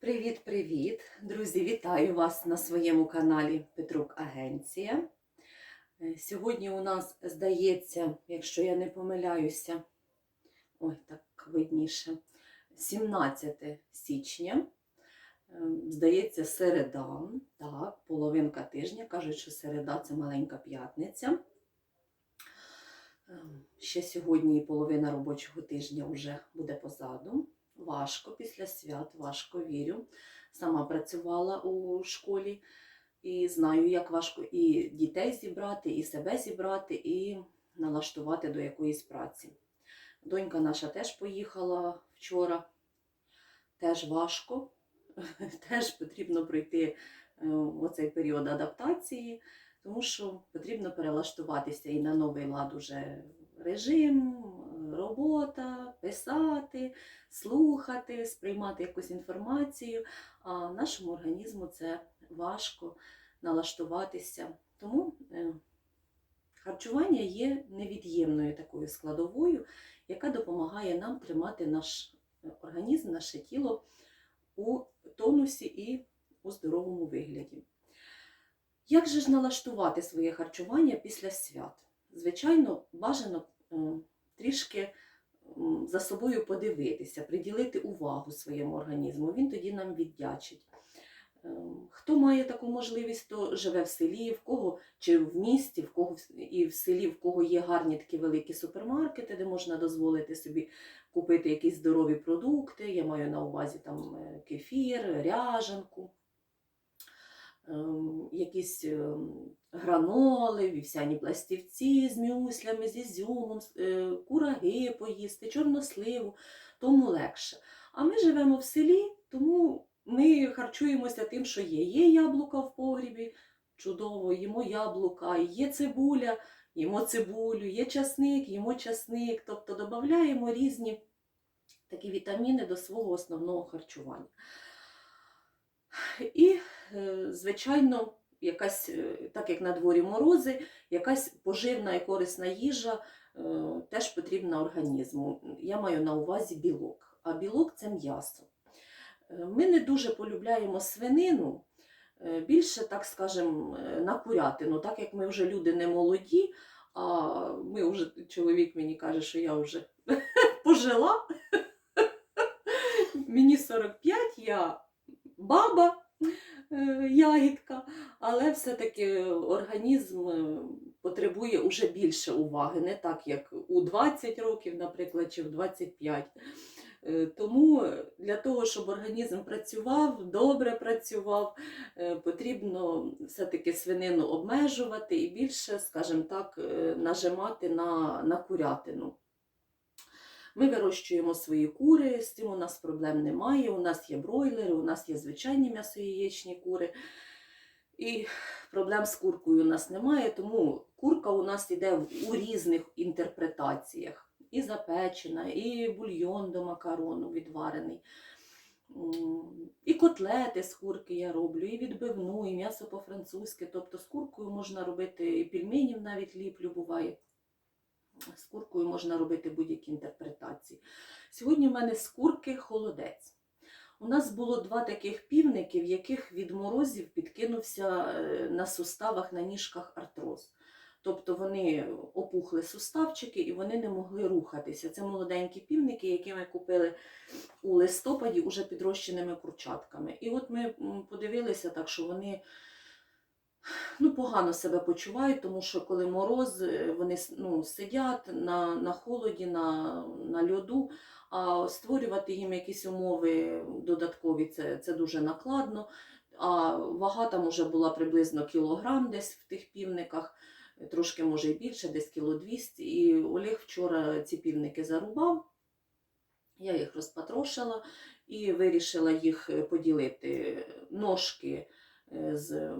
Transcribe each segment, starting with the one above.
Привіт-привіт! Друзі, вітаю вас на своєму каналі Петрук Агенція. Е, Сьогодні у нас, здається, якщо я не помиляюся, ой, так видніше, 17 січня. Е, Здається, середа, так, половинка тижня. Кажуть, що середа це маленька п'ятниця. Е, Ще сьогодні половина робочого тижня вже буде позаду. Важко після свят, важко вірю. Сама працювала у школі і знаю, як важко і дітей зібрати, і себе зібрати, і налаштувати до якоїсь праці. Донька наша теж поїхала вчора, теж важко, теж потрібно пройти е, оцей період адаптації, тому що потрібно перелаштуватися і на новий лад уже режим, робота, писати, слухати, сприймати якусь інформацію. А нашому організму це важко налаштуватися. Тому е, харчування є невід'ємною такою складовою, яка допомагає нам тримати наш організм, наше тіло у тонусі і у здоровому вигляді. Як же ж налаштувати своє харчування після свят? Звичайно, бажано е, трішки за собою подивитися, приділити увагу своєму організму. Він тоді нам віддячить. Е, Хто має таку можливість, то живе в селі, в кого чи в місті, в кого і в селі, в кого є гарні такі великі супермаркети, де можна дозволити собі купити якісь здорові продукти. Я маю на увазі там е, кефір, ряжанку, ем, якісь ем, граноли, вівсяні пластівці з мюслями, з ізюмом, е, кураги поїсти, чорносливу, тому легше. А ми живемо в селі, тому ми харчуємося тим, що є. Є яблука в погрібі, чудово, їмо яблука, є цибуля, їмо цибулю, є часник, їмо часник. Тобто додаємо різні такі вітаміни до свого основного харчування. І, звичайно, якась, е, так як на дворі морози, якась поживна і корисна їжа е, теж потрібна організму. Я маю на увазі білок. А білок це м'ясо. Е, Ми не дуже полюбляємо свинину, е, більше, так скажемо, е, на курятину, так як ми вже люди не молоді, а ми вже, чоловік мені каже, що я вже пожила. Мені 45, я баба, е, ягідка, але все-таки організм е, потребує уже більше уваги, не так як у 20 років, наприклад, чи в 25. Е, Тому для того, щоб організм працював, добре працював, е, потрібно все-таки свинину обмежувати і більше, скажімо так, е, нажимати на, на курятину. Ми вирощуємо свої кури, з цим у нас проблем немає. У нас є бройлери, у нас є звичайні м'ясояєчні кури. І проблем з куркою у нас немає, тому курка у нас йде у різних інтерпретаціях. І запечена, і бульйон до макарону відварений. І котлети з курки я роблю, і відбивну, і м'ясо по-французьки. Тобто з куркою можна робити і пельменів навіть ліплю буває. З куркою можна робити будь-які інтерпретації. Сьогодні в мене з курки холодець. У нас було два таких півники, в яких від морозів підкинувся е, на суставах, на ніжках артроз. Тобто вони опухли суставчики і вони не могли рухатися. Це молоденькі півники, які ми купили у листопаді уже підрощеними курчатками. І от ми подивилися так, що вони ну, погано себе почувають, тому що коли мороз, е, вони ну, сидять на, на холоді, на, на льоду, а створювати їм якісь умови додаткові це, це дуже накладно. А вага там уже була приблизно кілограм десь в тих півниках, трошки може і більше, десь кіло 200. І Олег вчора ці півники зарубав. Я їх розпатрошила і вирішила їх е, поділити. Ножки е, з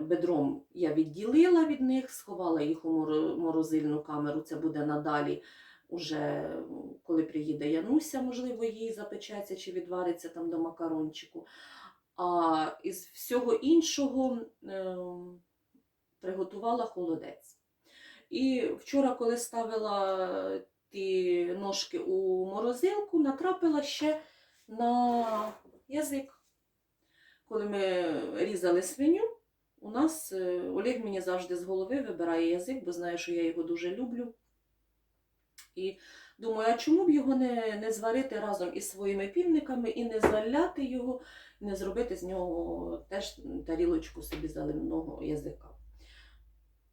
бедром я відділила від них, сховала їх у морозильну камеру. Це буде надалі, уже коли приїде Януся, можливо, їй запечеться чи відвариться там до макарончику. А із всього іншого е, приготувала холодець. І вчора, коли ставила ті ножки у морозилку, натрапила ще на язик. коли ми різали свиню, у нас е, Олег мені завжди з голови вибирає язик, бо знає, що я його дуже люблю. І думаю, а чому б його не, не зварити разом із своїми півниками і не заляти його, не зробити з нього теж тарілочку собі заливного язика.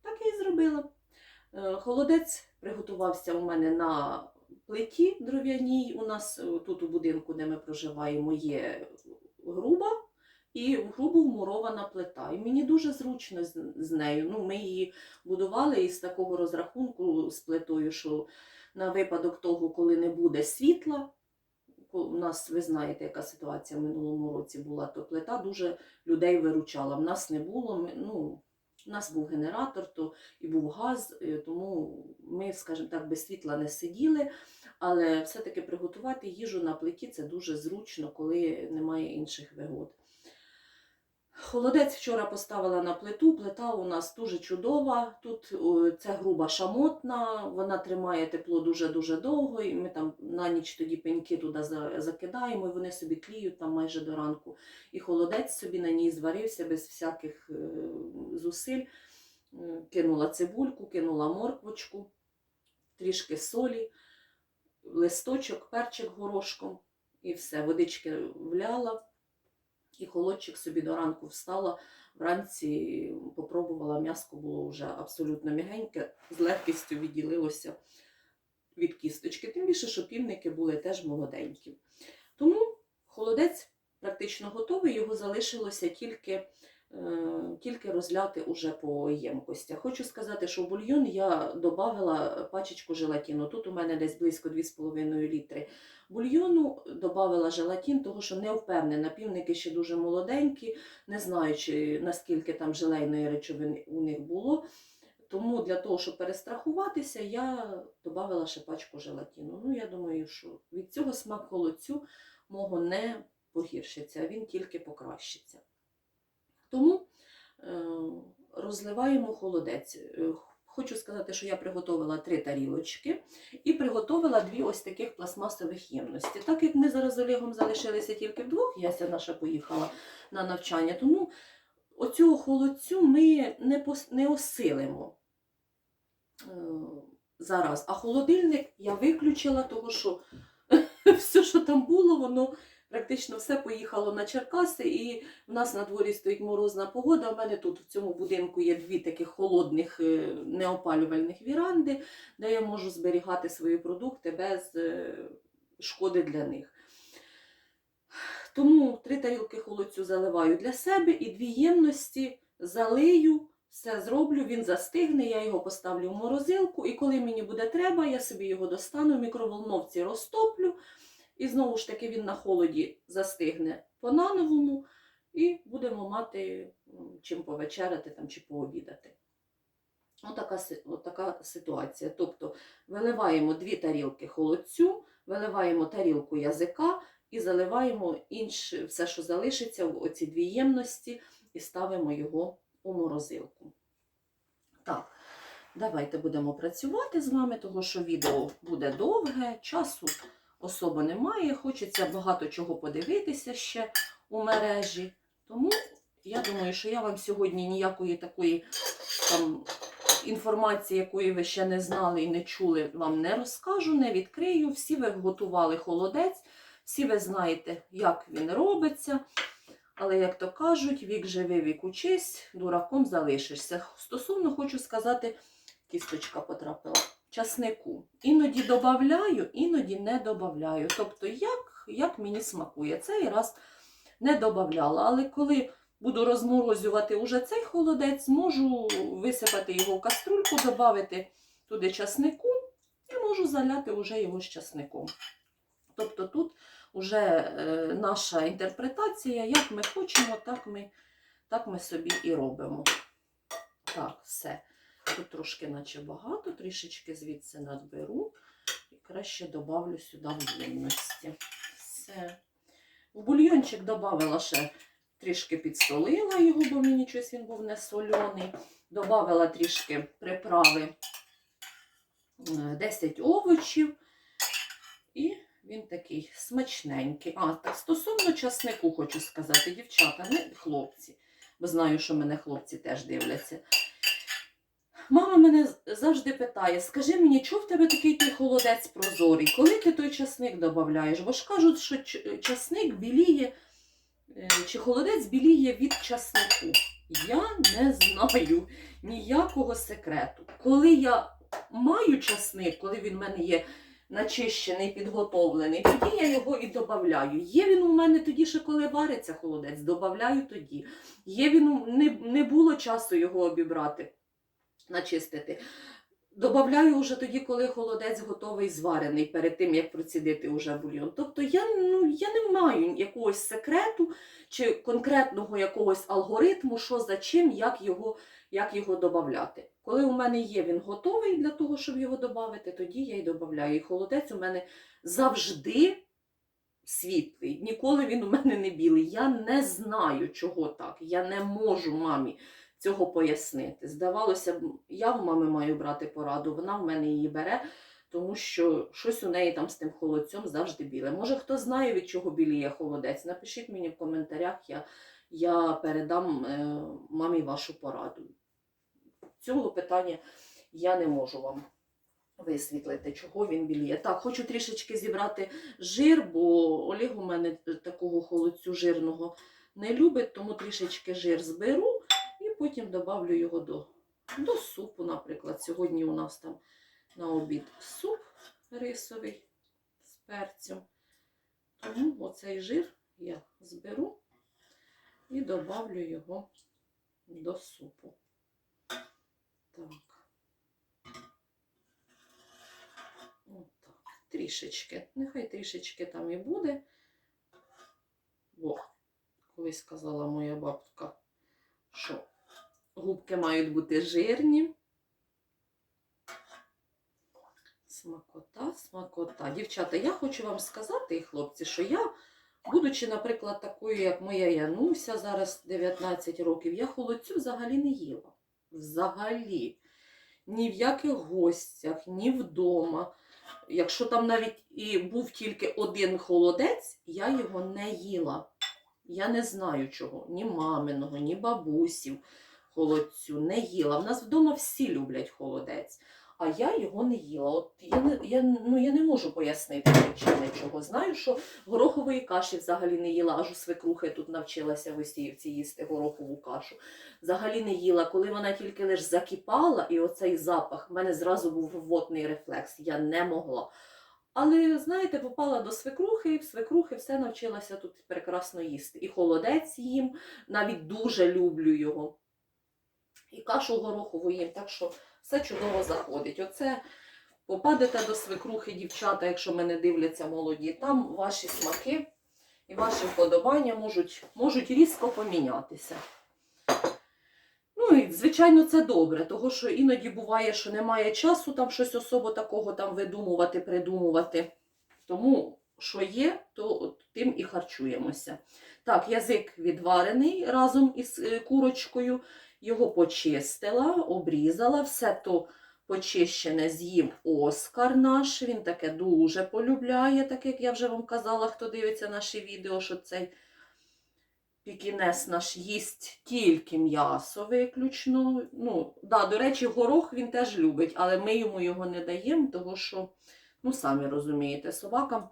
Так я і зробила. Е, Холодець приготувався у мене на плиті дров'яній. У нас е, тут у будинку, де ми проживаємо, є груба і в грубу вмурована плита. І мені дуже зручно з, з нею. Ну, ми її будували із такого розрахунку з плитою, що на випадок того, коли не буде світла. У нас, ви знаєте, яка ситуація в минулому році була, то плита дуже людей виручала. В нас не було. Ми, ну, у нас був генератор, то і був газ, тому ми, скажімо так, без світла не сиділи. Але все-таки приготувати їжу на плиті це дуже зручно, коли немає інших вигод. Холодець вчора поставила на плиту. Плита у нас дуже чудова. Тут це груба шамотна, вона тримає тепло дуже-дуже довго. І ми там на ніч тоді пеньки туди закидаємо, і вони собі тліють там майже до ранку. І холодець собі на ній зварився без всяких е, зусиль. Е, Кинула цибульку, кинула морквочку, трішки солі, листочок, перчик горошком і все. Водички вляла. І холодчик собі до ранку встала. Вранці попробувала, м'яско було вже абсолютно м'ягеньке, з легкістю відділилося від кісточки. Тим більше, що півники були теж молоденькі. Тому холодець практично готовий, його залишилося тільки, тільки розляти уже по ємкостях. Хочу сказати, що в бульйон я додала пачечку желатину. Тут у мене десь близько 2,5 літри бульйону, додала желатин, тому що не впевнена, півники ще дуже молоденькі, не знаю, чи наскільки там желейної речовини у них було. Тому для того, щоб перестрахуватися, я додала ще пачку желатину. Ну, я думаю, що від цього смак холодцю мого не погіршиться, він тільки покращиться. Тому е, розливаємо холодець. Е, Хочу сказати, що я приготувала три тарілочки і приготувала дві ось таких пластмасових ємності. Так як ми зараз з Олегом залишилися тільки вдвох, Яся наша поїхала на навчання, тому оцього холодцю ми не, пос... не осилимо е, зараз. А холодильник я виключила, тому що все, що там було, воно практично все поїхало на Черкаси, і в нас на дворі стоїть морозна погода. У мене тут в цьому будинку є дві таких холодних е, неопалювальних віранди, де я можу зберігати свої продукти без е, шкоди для них. Тому три тарілки холодцю заливаю для себе і дві ємності залию, все зроблю, він застигне, я його поставлю в морозилку, і коли мені буде треба, я собі його достану, в мікроволновці розтоплю. І знову ж таки він на холоді застигне по-нановому, і будемо мати чим повечеряти там, чи пообідати. Отака, отака ситуація. Тобто виливаємо дві тарілки холодцю, виливаємо тарілку язика і заливаємо інше, все, що залишиться в оці дві ємності, і ставимо його у морозилку. Так, давайте будемо працювати з вами, тому що відео буде довге, часу особо немає. Хочеться багато чого подивитися ще у мережі. Тому я думаю, що я вам сьогодні ніякої такої там інформації, якої ви ще не знали і не чули, вам не розкажу, не відкрию. Всі ви готували холодець, всі ви знаєте, як він робиться. Але, як то кажуть, вік живи, вік учись, дураком залишишся. Стосовно хочу сказати, кісточка потрапила часнику. Іноді додаю, іноді не додаю. Тобто, як, як мені смакує. Цей раз не додавала. Але коли буду розморозювати уже цей холодець, можу висипати його в каструльку, додати туди часнику і можу заляти вже його з часником. Тобто тут вже е, наша інтерпретація, як ми хочемо, так ми, так ми собі і робимо. Так, все. Тут трошки наче багато, трішечки звідси надберу і краще добавлю сюди в ємності. Все. В бульйончик додавала ще трішки підсолила його, бо мені щось він був не соляний. Добавила трішки приправи е, 10 овочів і він такий смачненький. А, так стосовно часнику хочу сказати, дівчата, не хлопці, бо знаю, що мене хлопці теж дивляться. Мама мене завжди питає: скажи мені, чого в тебе такий той холодець прозорий? Коли ти той часник додаєш? Бо ж кажуть, що часник біліє, е, чи холодець біліє від часнику. Я не знаю ніякого секрету. Коли я маю часник, коли він в мене є начищений, підготовлений, тоді я його і додаю. Є він у мене тоді, ще коли вариться холодець, додаю тоді. Є він не, не було часу його обібрати, начистити. Добавляю вже тоді, коли холодець готовий зварений, перед тим як процідити уже бульйон. Тобто я, ну, я не маю якогось секрету чи конкретного якогось алгоритму, що за чим, як його, як його додати. Коли у мене є він готовий для того, щоб його додати, тоді я й додаю. І холодець у мене завжди світлий. Ніколи він у мене не білий. Я не знаю, чого так. Я не можу мамі цього пояснити. Здавалося б, я в мами маю брати пораду, вона в мене її бере, тому що щось у неї там з тим холодцем завжди біле. Може, хто знає, від чого біліє холодець? Напишіть мені в коментарях, я, я передам е, мамі вашу пораду. Цього питання я не можу вам висвітлити, чого він біліє. Так, хочу трішечки зібрати жир, бо Олег у мене такого холодцю жирного не любить, тому трішечки жир зберу потім добавлю його до, до супу, наприклад. Сьогодні у нас там на обід суп рисовий з перцем. Тому оцей жир я зберу і добавлю його до супу. Так. Отак. Трішечки. Нехай трішечки там і буде. Бо колись казала моя бабка, що губки мають бути жирні. Смакота, смакота. Дівчата, я хочу вам сказати, і хлопці, що я, будучи, наприклад, такою, як моя Януся, зараз 19 років, я холодцю взагалі не їла. Взагалі. Ні в яких гостях, ні вдома. Якщо там навіть і був тільки один холодець, я його не їла. Я не знаю чого. Ні маминого, ні бабусів холодцю не їла. В нас вдома всі люблять холодець, а я його не їла. От я не, я, ну, я не можу пояснити причини чого. Знаю, що горохової каші взагалі не їла, аж у свекрухи тут навчилася в Осіївці їсти горохову кашу. Взагалі не їла. Коли вона тільки лиш закипала, і оцей запах, в мене зразу був рвотний рефлекс. Я не могла. Але, знаєте, попала до свекрухи, і в свекрухи все навчилася тут прекрасно їсти. І холодець їм, навіть дуже люблю його. І кашу горохову їм, так що все чудово заходить. Оце попадете до свекрухи, дівчата, якщо мене дивляться молоді, там ваші смаки і ваші вподобання можуть, можуть різко помінятися. Ну і звичайно, це добре, тому що іноді буває, що немає часу там щось особо такого там видумувати, придумувати. Тому, що є, то от тим і харчуємося. Так, язик відварений разом із е, курочкою. Його почистила, обрізала, все то почищене з'їв Оскар наш. Він таке дуже полюбляє, так як я вже вам казала, хто дивиться наші відео, що цей пікінес наш їсть тільки м'ясо виключно. Ну, да, до речі, горох він теж любить, але ми йому його не даємо, тому що, ну, самі розумієте, собакам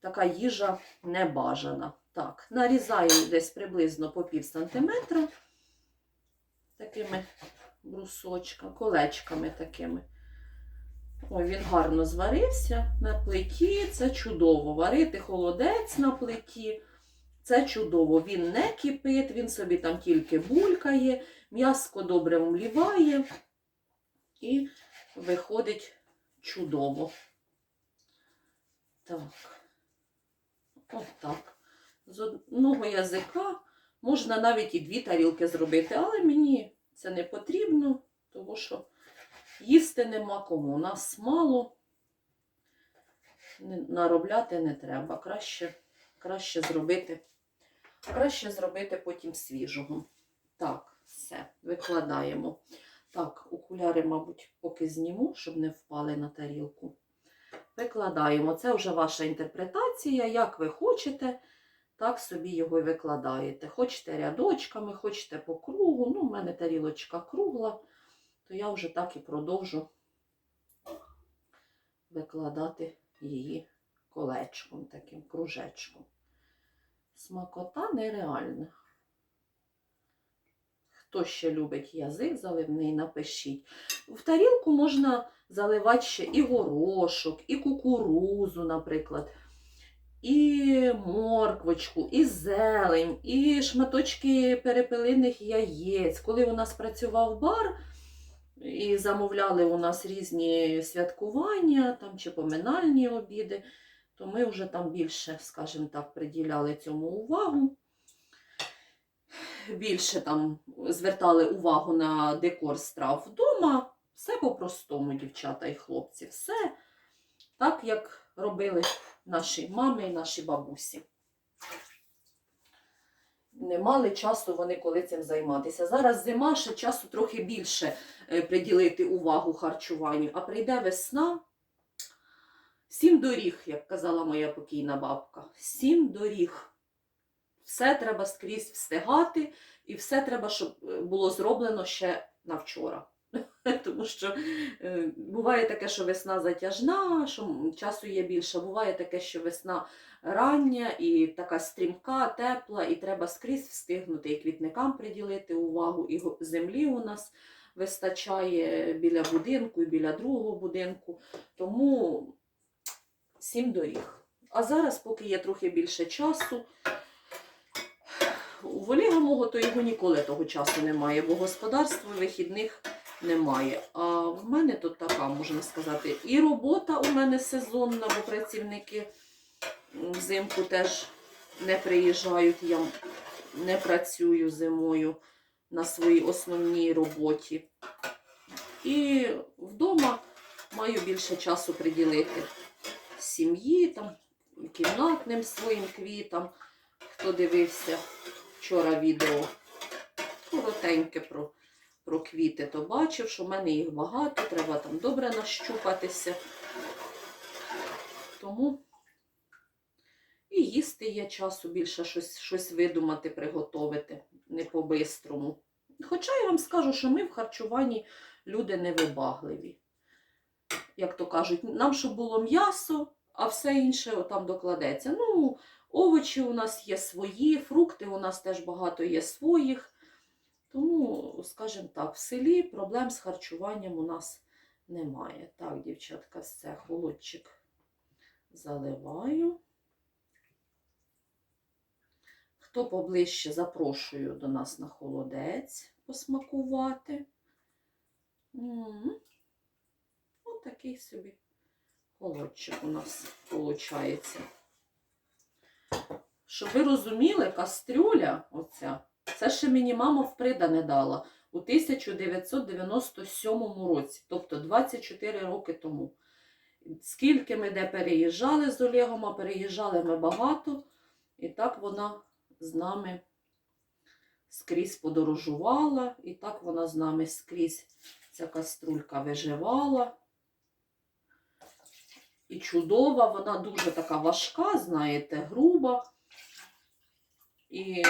така їжа не бажана. Так, нарізаю десь приблизно по пів сантиметра такими брусочками, колечками такими. Ой, він гарно зварився на плиті. Це чудово. Варити холодець на плиті. Це чудово. Він не кипить, він собі там тільки булькає, м'яско добре вмліває і виходить чудово. Так. Отак. З одного язика можна навіть і дві тарілки зробити, але мені це не потрібно, тому що їсти нема кому. У Нас мало, наробляти не треба. Краще, краще зробити. Краще зробити потім свіжого. Так, все, викладаємо. Так, окуляри, мабуть, поки зніму, щоб не впали на тарілку. викладаємо. Це вже ваша інтерпретація, як ви хочете, так собі його і викладаєте. Хочете рядочками, хочете по кругу. Ну, в мене тарілочка кругла, то я вже так і продовжу викладати її колечком, таким кружечком. Смакота нереальна. Хто ще любить язик заливний, напишіть. В тарілку можна заливати ще і горошок, і кукурузу, наприклад, і морквочку, і зелень, і шматочки перепелиних яєць. Коли у нас працював бар, і замовляли у нас різні святкування там, чи поминальні обіди, то ми вже там більше, скажімо так, приділяли цьому увагу. Більше там звертали увагу на декор страв вдома. Все по-простому, дівчата і хлопці. Все так, як робили наші мами і наші бабусі. Не мали часу вони коли цим займатися. Зараз зима, ще часу трохи більше е, приділити увагу харчуванню, а прийде весна. Сім доріг, як казала моя покійна бабка. Сім доріг. Все треба скрізь встигати, і все треба, щоб е, було зроблено ще на вчора. Тому що е, буває таке, що весна затяжна, що часу є більше. Буває таке, що весна рання і така стрімка, тепла, і треба скрізь встигнути і квітникам приділити увагу, і землі у нас вистачає біля будинку і біля другого будинку. Тому сім доріг. А зараз, поки є трохи більше часу, у Олега мого то його ніколи того часу немає, бо господарства вихідних немає. А в мене тут така, можна сказати, і робота у мене сезонна, бо працівники взимку теж не приїжджають. Я не працюю зимою на своїй основній роботі. І вдома маю більше часу приділити сім'ї, там, кімнатним своїм квітам. Хто дивився вчора відео коротеньке про, про квіти, то бачив, що в мене їх багато, треба там добре нащупатися. Тому і їсти є часу більше щось, щось видумати, приготувати, не по-бистрому. Хоча я вам скажу, що ми в харчуванні люди невибагливі. Як то кажуть, нам щоб було м'ясо, а все інше там докладеться. Ну, овочі у нас є свої, фрукти у нас теж багато є своїх. Тому, скажімо так, в селі проблем з харчуванням у нас немає. Так, дівчатка, це холодчик заливаю. Хто поближче, запрошую до нас на холодець посмакувати. Ось такий собі холодчик у нас виходить. Щоб ви розуміли, кастрюля оця, це ще мені мама в придане дала у 1997 році, тобто 24 роки тому. Скільки ми де переїжджали з Олегом, а переїжджали ми багато, і так вона з нами скрізь подорожувала, і так вона з нами скрізь ця каструлька виживала. І чудова, вона дуже така важка, знаєте, груба. І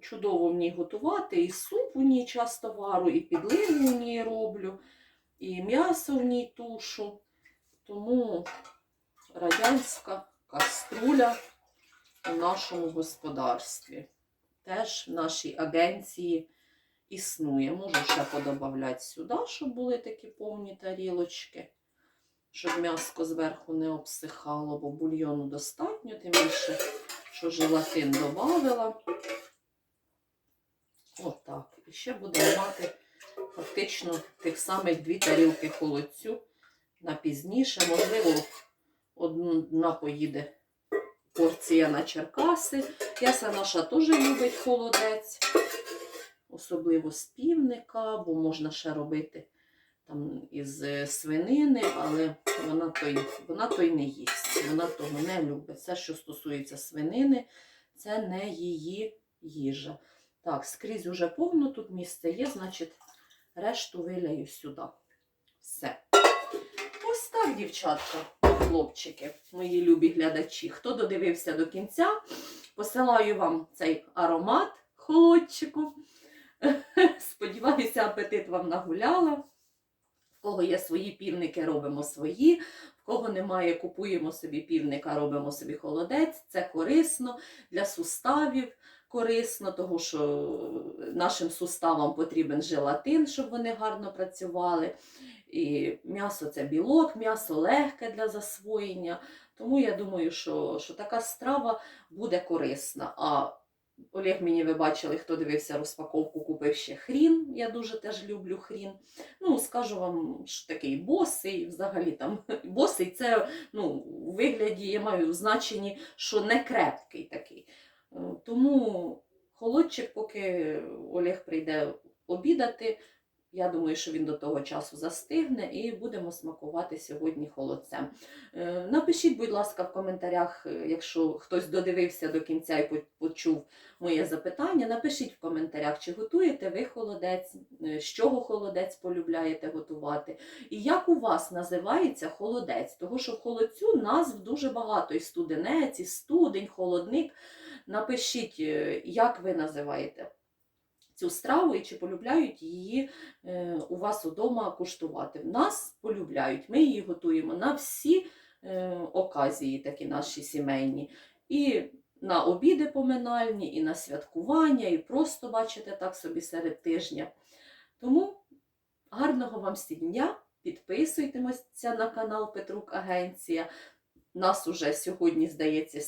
чудово в ній готувати, і суп у ній часто вару, і підливу в ній роблю, і м'ясо в ній тушу. Тому радянська каструля у нашому господарстві. Теж в нашій агенції існує. Можу ще подобавляти сюди, щоб були такі повні тарілочки, щоб м'яско зверху не обсихало, бо бульйону достатньо, тим більше, що желатин додавила. Отак. І ще будемо мати фактично тих самих дві тарілки холодцю на пізніше. Можливо, одна поїде порція на Черкаси. Яся наша теж любить холодець, особливо з півника, бо можна ще робити там із свинини, але вона той, вона той не їсть, вона того не любить. Все, що стосується свинини, це не її їжа. Так, скрізь уже повно тут місце є, значить, решту виляю сюди. Все. Ось так, дівчатка. хлопчики, мої любі глядачі. Хто додивився до кінця, посилаю вам цей аромат холодчику. Сподіваюся, апетит вам нагуляла. В кого є свої півники, робимо свої. В кого немає, купуємо собі півника, робимо собі холодець. Це корисно для суставів. Корисно, тому що нашим суставам потрібен желатин, щоб вони гарно працювали. І м'ясо це білок, м'ясо легке для засвоєння. Тому я думаю, що, що така страва буде корисна. А Олег мені ви бачили, хто дивився розпаковку, купив ще хрін. Я дуже теж люблю хрін. Ну, скажу вам, що такий босий, взагалі там босий це ну, у вигляді, я маю значенні, що не крепкий такий. Е, Тому холодчик, поки Олег прийде обідати, я думаю, що він до того часу застигне і будемо смакувати сьогодні холодцем. Е, Напишіть, будь ласка, в коментарях, е, якщо хтось додивився до кінця і почув моє запитання. Напишіть в коментарях, чи готуєте ви холодець, з чого холодець полюбляєте готувати, і як у вас називається холодець. Тому що в холодцю назв дуже багато: і студенець, і студень, холодник. Напишіть, е, як ви називаєте цю страву і чи полюбляють її е, у вас удома куштувати. Нас полюбляють, ми її готуємо на всі е, оказії, такі наші сімейні. І на обіди поминальні, і на святкування, і просто, бачите, так собі серед тижня. Тому гарного вам дня! Підписуйтеся на канал Петрук Агенція. Нас уже сьогодні, здається,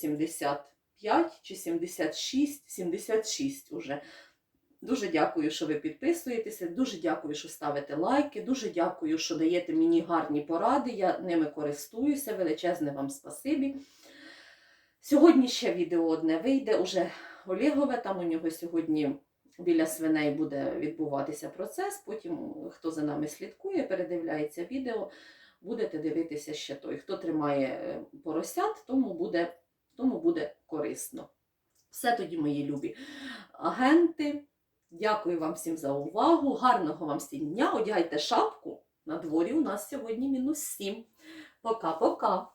75 чи 76, 76 уже. Дуже дякую, що ви підписуєтеся. Дуже дякую, що ставите лайки. Дуже дякую, що даєте мені гарні поради. Я ними користуюся. Величезне вам спасибі. Сьогодні ще відео одне вийде, уже Олегове. Там у нього сьогодні біля свиней буде відбуватися процес. Потім, хто за нами слідкує, передивляється відео, будете дивитися ще той. Хто тримає е, поросят, тому буде, тому буде корисно. Все тоді, мої любі агенти. Дякую вам всім за увагу. Гарного вам всім дня. Одягайте шапку. На дворі у нас сьогодні мінус 7. Пока-пока.